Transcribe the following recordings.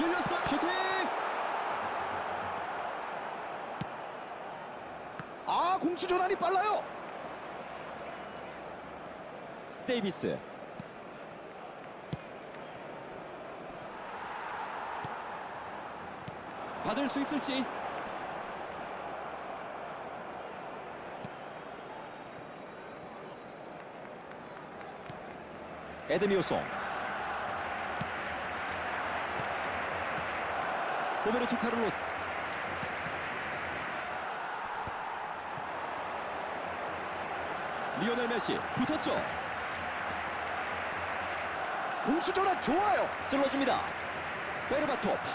열렸어. 슈팅! 아 공수 전환이 빨라요. 데이비스. 받을 수 있을지. 에드미오송 로베르토 카를로스 리오넬 메시 붙었죠 공수 전환 좋아요. 찔러줍니다 베르바토프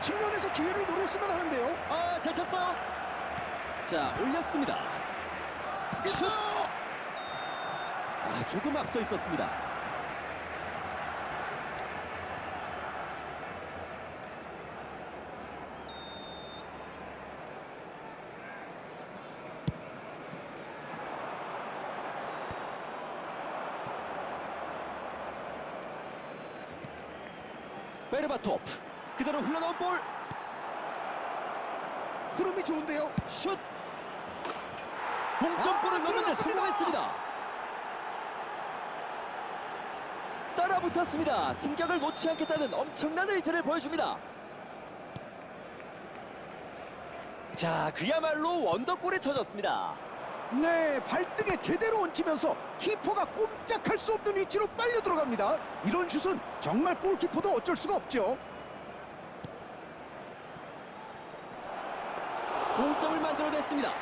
측면에서 기회를 노렸으면 하는데요. 아, 잘 찼어요. 자, 올렸습니다. 있어. 아, 조금 앞서 있었습니다. 베르바토프 그대로 흘러나온 볼 흐름이 좋은데요. 슛! 동점골을 아, 넣는데. 성공했습니다. 따라 붙었습니다. 승격을 놓지 않겠다는 엄청난 의지를 보여줍니다. 자, 그야말로 원더골이 터졌습니다. 네, 발등에 제대로 얹히면서 키퍼가 꼼짝할 수 없는 위치로 빨려 들어갑니다. 이런 슛은 정말 골키퍼도 어쩔 수가 없죠. 동점을 만들어냈습니다.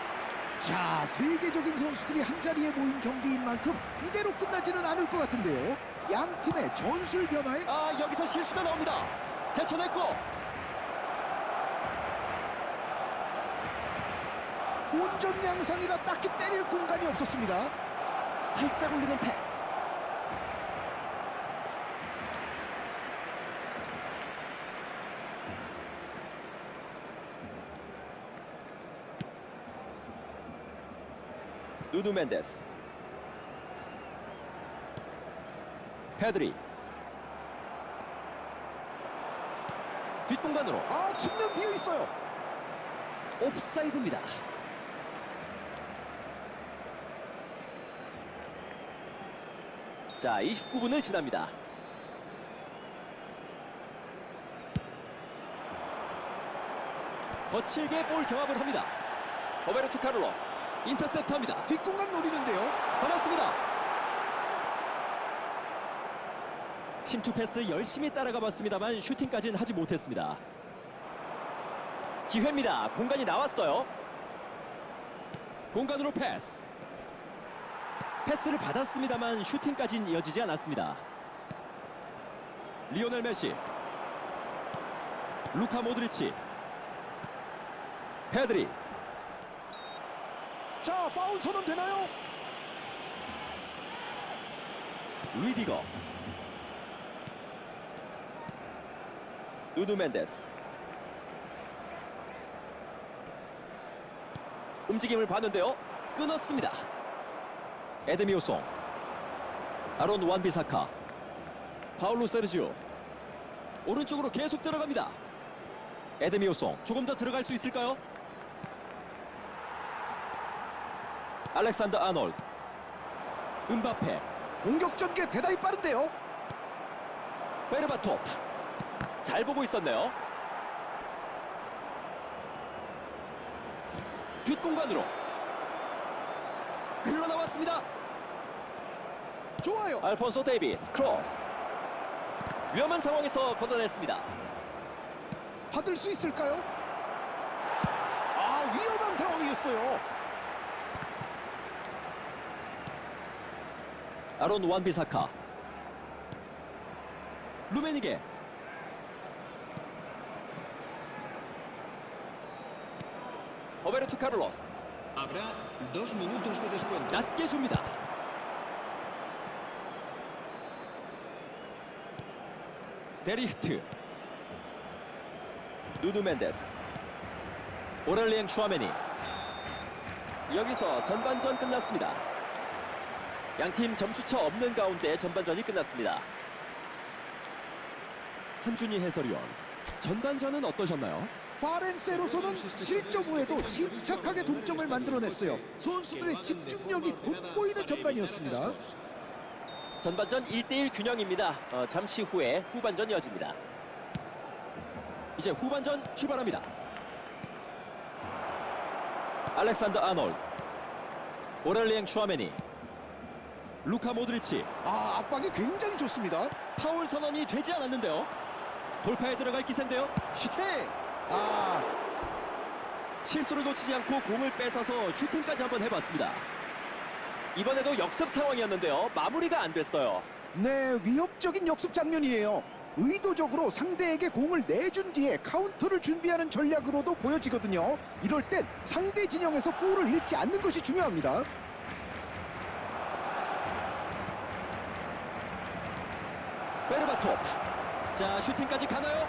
자, 세계적인 선수들이 한 자리에 모인 경기인 만큼 이대로 끝나지는 않을 것 같은데요. 양 팀의 전술 변화에 아, 여기서 실수가 나옵니다. 제쳐냈고 혼전 양상이라 딱히 때릴 공간이 없었습니다. 살짝 올리는 패스. 누누 멘데스. 페드리. 뒷공간으로 아, 측면 비어 있어요. 옵사이드입니다. 자, 29분을 지납니다. 거칠게 볼 경합을 합니다. 로베르토 카를로스 인터셉터입니다. 뒷공간 노리는데요. 받았습니다. 침투 패스 열심히 따라가 봤습니다만 슈팅까지는 하지 못했습니다. 기회입니다. 공간이 나왔어요. 공간으로 패스. 패스를 받았습니다만 슈팅까지는 이어지지 않았습니다. 리오넬 메시. 루카 모드리치. 페드리. 자, 파울 선언 되나요? 루이디거. 누누 멘데스. 움직임을 봤는데요. 끊었습니다. 에드미오송. 아론 완비사카. 파울로 세르지오. 오른쪽으로 계속 들어갑니다. 에드미오송. 조금 더 들어갈 수 있을까요? 알렉산더 아놀드 은바페 공격 전개 대단히 빠른데요. 베르바토프 잘 보고 있었네요 뒷공간으로 흘러나왔습니다 좋아요. 알폰소 데이비스 크로스 위험한 상황에서 걷어냈습니다 받을 수 있을까요? 아, 위험한 상황이었어요. 아론 완비사카 루메니게 오베르토 카를로스. 낮게 줍니다. 데리히트 누누 멘데스 오렐리앵 슈아메니 여기서 전반전 끝났습니다. 양팀 점수차 없는 가운데 전반전이 끝났습니다. 한준희 해설위원. 전반전은 어떠셨나요? 파렌세로서는 실점 후에도 침착하게 동점을 만들어냈어요. 선수들의 집중력이 돋보이는 전반이었습니다. 전반전 1대1 균형입니다. 어, 잠시 후에 후반전 이어집니다. 이제 후반전 출발합니다. 알렉산더 아놀드, 오렐리앵 슈아메니, 루카 모드리치, 아, 압박이 굉장히 좋습니다. 파울 선언이 되지 않았는데요. 돌파에 들어갈 기세인데요. 슈팅! 아, 실수를 놓치지 않고 공을 뺏어서 슈팅까지 한번 해봤습니다. 이번에도 역습 상황이었는데요. 마무리가 안 됐어요. 네, 위협적인 역습 장면이에요. 의도적으로 상대에게 공을 내준 뒤에 카운터를 준비하는 전략으로도 보여지거든요. 이럴 땐 상대 진영에서 볼을 잃지 않는 것이 중요합니다. 베르바토프. 자, 슈팅까지 가나요?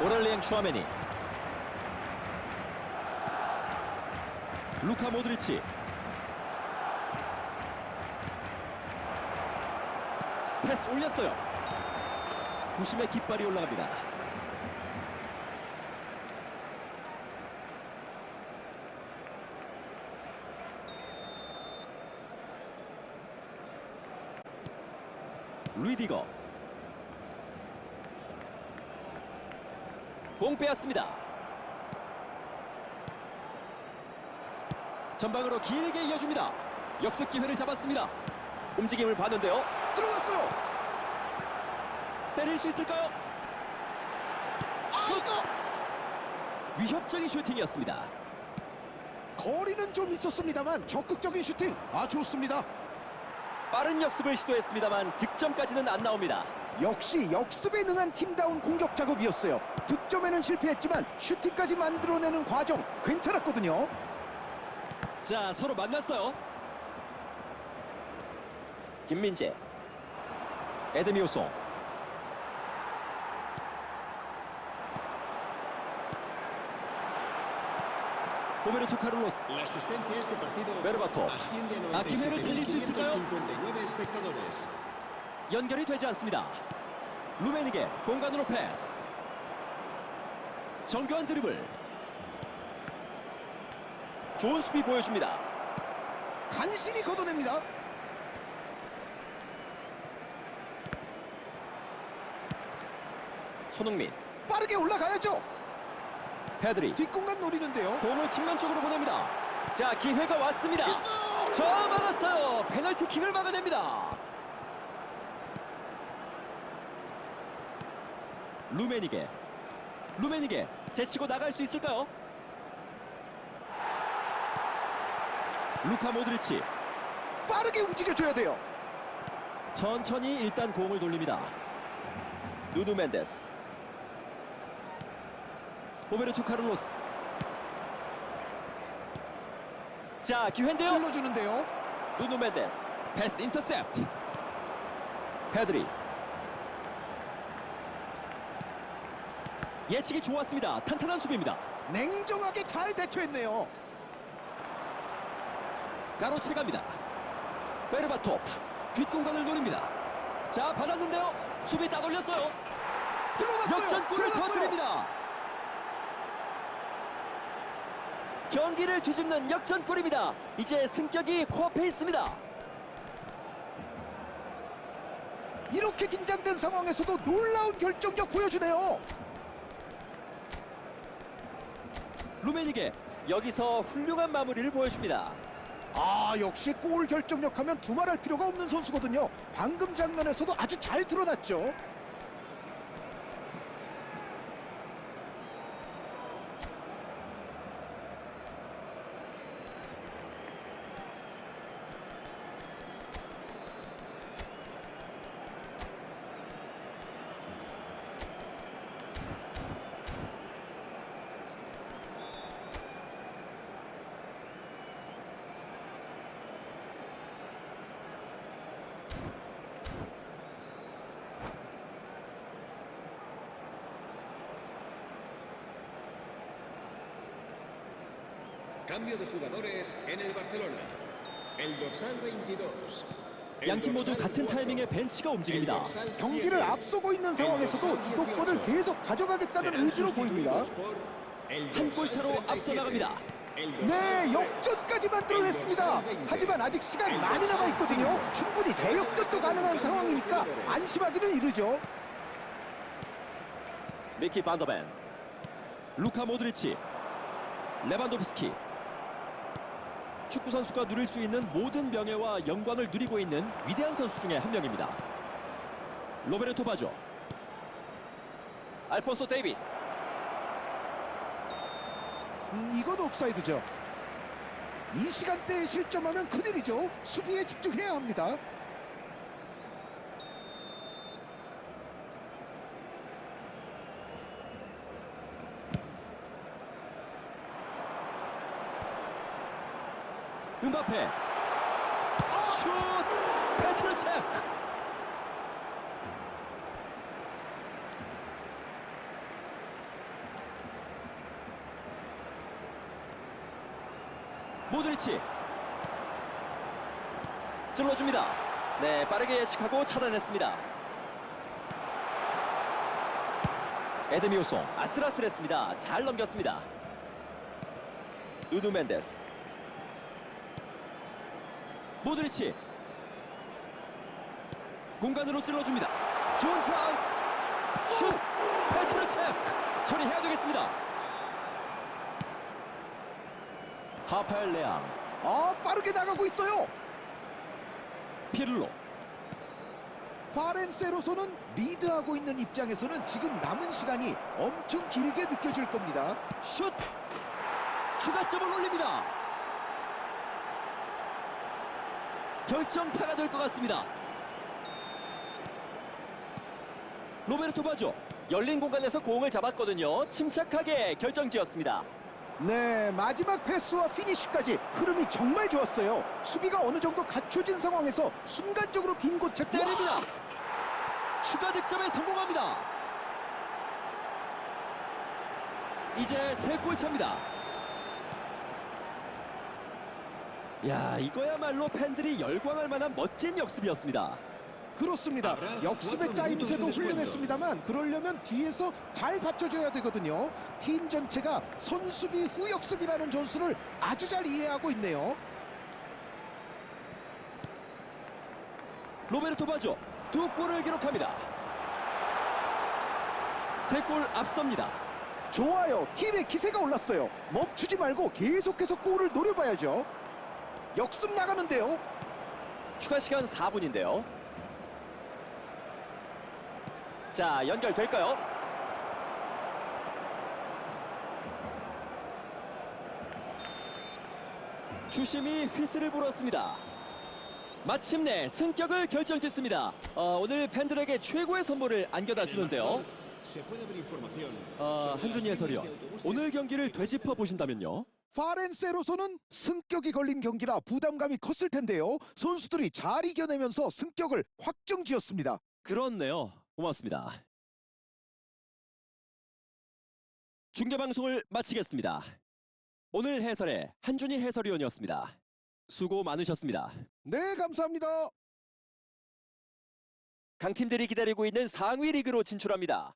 오렐리앵 슈아메니. 루카 모드리치. 패스 올렸어요. 부심의 깃발이 올라갑니다. 루이디거. 공 빼앗습니다. 전방으로 길게 이어줍니다. 역습 기회를 잡았습니다. 움직임을 봤는데요. 들어갔어요. 때릴 수 있을까요? 슛! 위협적인 슈팅이었습니다. 거리는 좀 있었습니다만 적극적인 슈팅. 아, 좋습니다. 빠른 역습을 시도했습니다만 득점까지는 안 나옵니다. 역시 역습에 능한 팀다운 공격 작업이었어요. 득점에는 실패했지만 슈팅까지 만들어내는 과정 괜찮았거든요. 자, 서로 만났어요. 김민재, 에드미오송, 호베르토 카를로스, La asistencia a este partido Berbatov. asciende a ¿A quién eres feliz, Is을까요? 97.559 espectadores. 연결이 되지 않습니다. 루메니게 공간으로 패스. 정교한 드리블. 좋은 수비 보여줍니다. 간신히 걷어냅니다. 손흥민, 빠르게 올라가야죠. 페드리, 뒷공간 노리는데요. 공을 측면 쪽으로 보냅니다. 자, 기회가 왔습니다. 있어! 저 막았어요. 페널티킥을 막아냅니다. 루메니게, 루메니게 제치고 나갈 수 있을까요? 루카 모드리치 빠르게 움직여줘야 돼요. 천천히 일단 공을 돌립니다. 누누 멘데스. 호베르토 카를로스. 자, 기회인데요. 찔러주는데요. 누누 멘데스. 패스 인터셉트. 페드리. 예측이 좋았습니다. 탄탄한 수비입니다. 냉정하게 잘 대처했네요. 가로채갑니다. 베르바토프. 뒷공간을 노립니다. 자, 받았는데요. 수비 따돌렸어요. 들어갔어요. 역전골을. 터뜨립니다. 경기를 뒤집는 역전골입니다. 이제 승격이 코앞에 있습니다. 이렇게 긴장된 상황에서도 놀라운 결정력 보여주네요. 루메니게 여기서 훌륭한 마무리를 보여줍니다. 아 역시 골 결정력 하면 두말할 필요가 없는 선수거든요. 방금 장면에서도 아주 잘 드러났죠. Cambio de jugadores en el Barcelona. El dorsal 22. 양팀 모두 같은 타이밍에 벤치가 움직입니다. 경기를 앞서고 있는 상황에서도 주도권을 계속 가져가겠다는 의지로 보입니다. 한 골 차로 앞서 나갑니다. 네, 역전까지 만들어냈습니다. 하지만 아직 시간 많이 남아 있거든요. 충분히 재역전도 가능한 상황이니까 안심하기는 이르죠. 미키 반더벤, 루카 모드리치, 레반도프스키. 축구 선수가 누릴 수 있는 모든 명예와 영광을 누리고 있는 위대한 선수 중에 한 명입니다. 로베르토 바조, 알폰소 데이비스, 음, 이건 옵사이드죠. 이 시간대에 실점하면 큰일이죠. 수비에 집중해야 합니다. 음바페, 슛, 페트르체크. 모드리치 찔러줍니다. 네, 빠르게 예측하고 차단했습니다. 에드미오송 아슬아슬했습니다. 잘 넘겼습니다. 누누 멘데스 모드리치 공간으로 찔러줍니다. 좋은 찬스 슛 페트르체크 처리해야 되겠습니다. 하파엘 레앙 아, 빠르게 나가고 있어요. 피를로 파렌세로서는 리드하고 있는 입장에서는 지금 남은 시간이 엄청 길게 느껴질 겁니다. 슛 추가점을 올립니다. 결정타가 될 것 같습니다. 로베르토 바조 열린 공간에서 공을 잡았거든요. 침착하게 결정지었습니다. 네, 마지막 패스와 피니쉬까지 흐름이 정말 좋았어요. 수비가 어느 정도 갖춰진 상황에서 순간적으로 빈곳채 때립니다. 추가 득점에 성공합니다. 이제 세 골 차입니다. 야, 이거야말로 팬들이 열광할 만한 멋진 역습이었습니다. 그렇습니다. 역습의 짜임새도 훌륭했습니다만 그러려면 뒤에서 잘 받쳐줘야 되거든요. 팀 전체가 선수비 후 역습이라는 전술을 아주 잘 이해하고 있네요. 로베르토 바조 두 골을 기록합니다. 세 골 앞섭니다. 좋아요. 팀의 기세가 올랐어요. 멈추지 말고 계속해서 골을 노려봐야죠. 역습 나가는데요. 추가 시간 4분인데요. 자, 연결될까요? 주심이 휘슬을 불었습니다. 마침내 승격을 결정짓습니다. 어, 오늘 팬들에게 최고의 선물을 안겨다 주는데요. 어, 한준희 해설위원, 오늘 경기를 되짚어 보신다면요. 파렌세로서는 승격이 걸린 경기라 부담감이 컸을 텐데요. 선수들이 잘 이겨내면서 승격을 확정지었습니다. 그렇네요. 고맙습니다. 중계 방송을 마치겠습니다. 오늘 해설의 한준희 해설위원이었습니다. 수고 많으셨습니다. 네, 감사합니다. 강팀들이 기다리고 있는 상위 리그로 진출합니다.